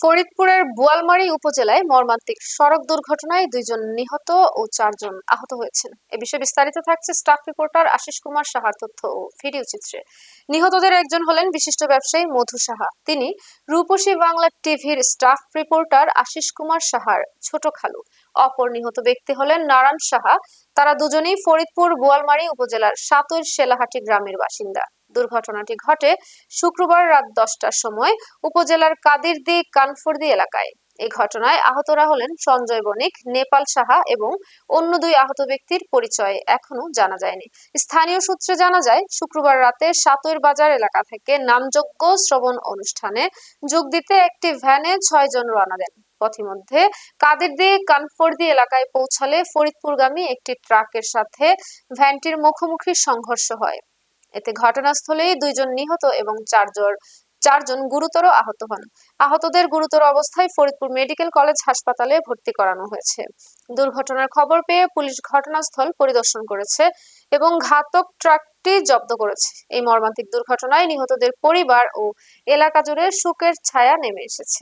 ফরিদপুরের বোয়ালমারী উপজেলায় মর্মান্তিক সড়ক দুর্ঘটনায় দুইজন নিহত ও চারজন আহত হয়েছেন। এ বিষয়ে বিস্তারিত থাকছে স্টাফ রিপোর্টার আশিস কুমার সাহার তথ্য ও ভিডিও চিত্রে। নিহতদের একজন হলেন বিশিষ্ট ব্যবসায়ী মধু সাহা। তিনি রূপসী বাংলা টিভির স্টাফ রিপোর্টার আশিস কুমার সাহার ছোট খালু। অপর নিহত ব্যক্তি হলেন নারায়ণ সাহা। তারা দুজনেই ফরিদপুর বোয়ালমারী উপজেলার সাতই সাতৈরশেলাহাটি গ্রামের বাসিন্দা। দুর্ঘটনাটি ঘটে শুক্রবার রাত দশটার সময় উপজেলার কাদিরদি কানফুরদি এলাকায়। এই ঘটনায় আহতরা হলেন সঞ্জয় বণিক, নেপাল সাহা এবং অন্য দুই আহত ব্যক্তির পরিচয় এখনও জানা যায়নি। স্থানীয় সূত্রে জানা যায়, শুক্রবার রাতে সাতৈর বাজার এলাকা থেকে নামযোগ্য শ্রবণ অনুষ্ঠানে যোগ দিতে একটি ভ্যানে ছয় জন রওনা দেন। পথিমধ্যে কাদেরদি কানফর্দি এলাকায় পৌঁছালে ফরিদপুরগামী একটি ট্রাকের সাথে ভ্যানটির মুখোমুখি সংঘর্ষ হয়। এতে ঘটনাস্থলেই দুইজন নিহত এবং চারজন চারজন গুরুতর আহত হন। আহতদের গুরুতর অবস্থায় ফরিদপুর মেডিকেল কলেজ হাসপাতালে ভর্তি করানো হয়েছে। দুর্ঘটনার খবর পেয়ে পুলিশ ঘটনাস্থল পরিদর্শন করেছে এবং ঘাতক ট্রাকটি জব্দ করেছে। এই মর্মান্তিক দুর্ঘটনায় নিহতদের পরিবার ও এলাকা জুড়ে শোকের ছায়া নেমে এসেছে।